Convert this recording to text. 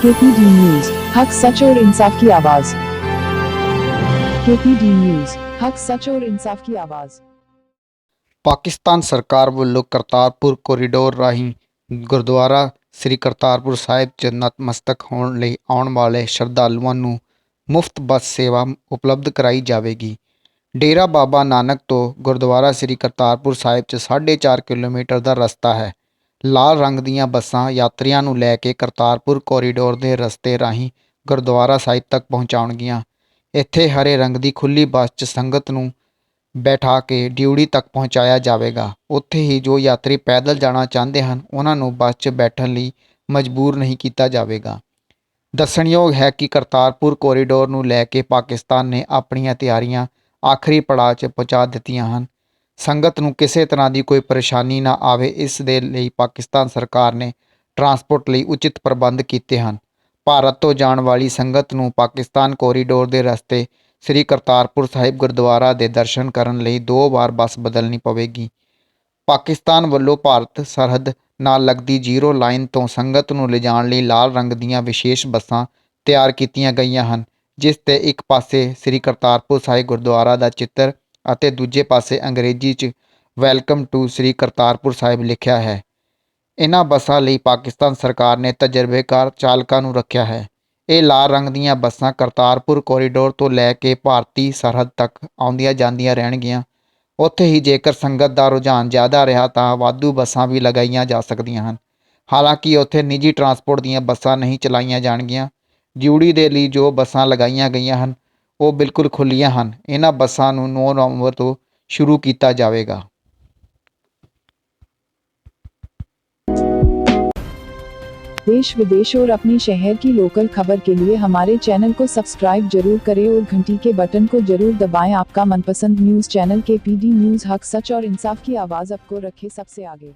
KPD news हक सच और इंसाफ की आवाज केपीडी न्यूज हक सच और इंसाफ की आवाज ਪਾਕਿਸਤਾਨ ਸਰਕਾਰ ਵੱਲੋਂ ਕਰਤਾਰਪੁਰ ਕੋਰੀਡੋਰ ਰਾਹੀਂ ਗੁਰਦੁਆਰਾ ਸ੍ਰੀ ਕਰਤਾਰਪੁਰ ਸਾਹਿਬ 'ਚ ਨਤਮਸਤਕ ਹੋਣ ਲਈ ਆਉਣ ਵਾਲੇ ਸ਼ਰਧਾਲੂਆਂ ਨੂੰ ਮੁਫਤ ਬੱਸ ਸੇਵਾ ਉਪਲਬਧ ਕਰਾਈ ਜਾਵੇਗੀ ਡੇਰਾ ਬਾਬਾ ਨਾਨਕ ਤੋਂ ਗੁਰਦੁਆਰਾ ਸ੍ਰੀ ਕਰਤਾਰਪੁਰ ਸਾਹਿਬ 'ਚ 4.5 ਕਿਲੋਮੀਟਰ ਦਾ ਰਸਤਾ ਹੈ ਲਾਲ ਰੰਗ ਦੀਆਂ ਬੱਸਾਂ ਯਾਤਰੀਆਂ ਨੂੰ ਲੈ ਕੇ ਕਰਤਾਰਪੁਰ ਕੋਰੀਡੋਰ ਦੇ ਰਸਤੇ ਰਾਹੀਂ ਗੁਰਦੁਆਰਾ ਸਾਹਿਬ ਤੱਕ ਪਹੁੰਚਾਉਣਗੀਆਂ। ਇੱਥੇ ਹਰੇ ਰੰਗ ਦੀ ਖੁੱਲੀ ਬੱਸ 'ਚ ਸੰਗਤ ਨੂੰ ਬੈਠਾ ਕੇ ਡਿਊੜੀ ਤੱਕ ਪਹੁੰਚਾਇਆ ਜਾਵੇਗਾ। ਉੱਥੇ ਹੀ ਜੋ ਯਾਤਰੀ ਪੈਦਲ ਜਾਣਾ ਚਾਹੁੰਦੇ ਹਨ, ਉਹਨਾਂ ਨੂੰ ਬੱਸ 'ਚ ਬੈਠਣ ਲਈ ਮਜਬੂਰ ਨਹੀਂ ਕੀਤਾ ਜਾਵੇਗਾ। ਦੱਸਣਯੋਗ ਹੈ ਕਿ ਕਰਤਾਰਪੁਰ ਕੋਰੀਡੋਰ ਨੂੰ ਲੈ ਕੇ ਪਾਕਿਸਤਾਨ ਨੇ ਆਪਣੀਆਂ ਤਿਆਰੀਆਂ ਆਖਰੀ ਪੜਾਅ 'ਚ ਪਹੁੰਚਾ ਦਿੱਤੀਆਂ ਹਨ। ਸੰਗਤ ਨੂੰ ਕਿਸੇ ਤਰ੍ਹਾਂ ਦੀ ਕੋਈ ਪਰੇਸ਼ਾਨੀ ਨਾ ਆਵੇ, ਇਸ ਦੇ ਲਈ ਪਾਕਿਸਤਾਨ ਸਰਕਾਰ ਨੇ ਟਰਾਂਸਪੋਰਟ ਲਈ ਉਚਿਤ ਪ੍ਰਬੰਧ ਕੀਤੇ ਹਨ। ਭਾਰਤ ਤੋਂ ਜਾਣ ਵਾਲੀ ਸੰਗਤ ਨੂੰ ਪਾਕਿਸਤਾਨ ਕੋਰੀਡੋਰ ਦੇ ਰਸਤੇ ਸ੍ਰੀ ਕਰਤਾਰਪੁਰ ਸਾਹਿਬ ਗੁਰਦੁਆਰਾ ਦੇ ਦਰਸ਼ਨ ਕਰਨ ਲਈ ਦੋ ਵਾਰ ਬੱਸ ਬਦਲਣੀ ਪਵੇਗੀ। ਪਾਕਿਸਤਾਨ ਵੱਲੋਂ ਭਾਰਤ ਸਰਹੱਦ ਨਾਲ ਲੱਗਦੀ ਜ਼ੀਰੋ ਲਾਈਨ ਤੋਂ ਸੰਗਤ ਨੂੰ ਲਿਜਾਣ ਲਈ ਲਾਲ ਰੰਗ ਦੀਆਂ ਵਿਸ਼ੇਸ਼ ਬੱਸਾਂ ਤਿਆਰ ਕੀਤੀਆਂ ਗਈਆਂ ਹਨ, ਜਿਸ ਤੇ ਇੱਕ ਪਾਸੇ ਸ੍ਰੀ ਕਰਤਾਰਪੁਰ ਸਾਹਿਬ ਗੁਰਦੁਆਰਾ ਦਾ ਚਿੱਤਰ ਅਤੇ ਦੂਜੇ ਪਾਸੇ ਅੰਗਰੇਜ਼ੀ 'ਚ ਵੈਲਕਮ ਟੂ ਸ੍ਰੀ ਕਰਤਾਰਪੁਰ ਸਾਹਿਬ ਲਿਖਿਆ ਹੈ। ਇਹਨਾਂ ਬੱਸਾਂ ਲਈ ਪਾਕਿਸਤਾਨ ਸਰਕਾਰ ਨੇ ਤਜਰਬੇਕਾਰ ਚਾਲਕਾਂ ਨੂੰ ਰੱਖਿਆ ਹੈ। ਇਹ ਲਾਲ ਰੰਗ ਦੀਆਂ ਬੱਸਾਂ ਕਰਤਾਰਪੁਰ ਕੋਰੀਡੋਰ ਤੋਂ ਲੈ ਕੇ ਭਾਰਤੀ ਸਰਹੱਦ ਤੱਕ ਆਉਂਦੀਆਂ ਜਾਂਦੀਆਂ ਰਹਿਣਗੀਆਂ। ਉੱਥੇ ਹੀ ਜੇਕਰ ਸੰਗਤ ਦਾ ਰੁਝਾਨ ਜ਼ਿਆਦਾ ਰਿਹਾ ਤਾਂ ਵਾਧੂ ਬੱਸਾਂ ਵੀ ਲਗਾਈਆਂ ਜਾ ਸਕਦੀਆਂ ਹਨ। ਹਾਲਾਂਕਿ ਉੱਥੇ ਨਿੱਜੀ ਟਰਾਂਸਪੋਰਟ ਦੀਆਂ ਬੱਸਾਂ ਨਹੀਂ ਚਲਾਈਆਂ ਜਾਣਗੀਆਂ। ਡਿਊਟੀ ਦੇ ਲਈ ਜੋ ਬੱਸਾਂ ਲਗਾਈਆਂ ਗਈਆਂ ਹਨ ਉਹ ਬਿਲਕੁਲ ਖੁੱਲੀਆਂ ਹਨ ਇਹਨਾਂ ਬੱਸਾਂ ਨੂੰ 9 ਨਵੰਬਰ ਤੋਂ ਸ਼ੁਰੂ ਕੀਤਾ ਜਾਵੇਗਾ देश विदेश और अपने शहर की लोकल खबर के लिए हमारे चैनल को सब्सक्राइब जरूर करें और घंटी के बटन को जरूर दबाएं आपका मनपसंद न्यूज चैनल के पीडी न्यूज हक सच और इंसाफ की आवाज आपको रखे सबसे आगे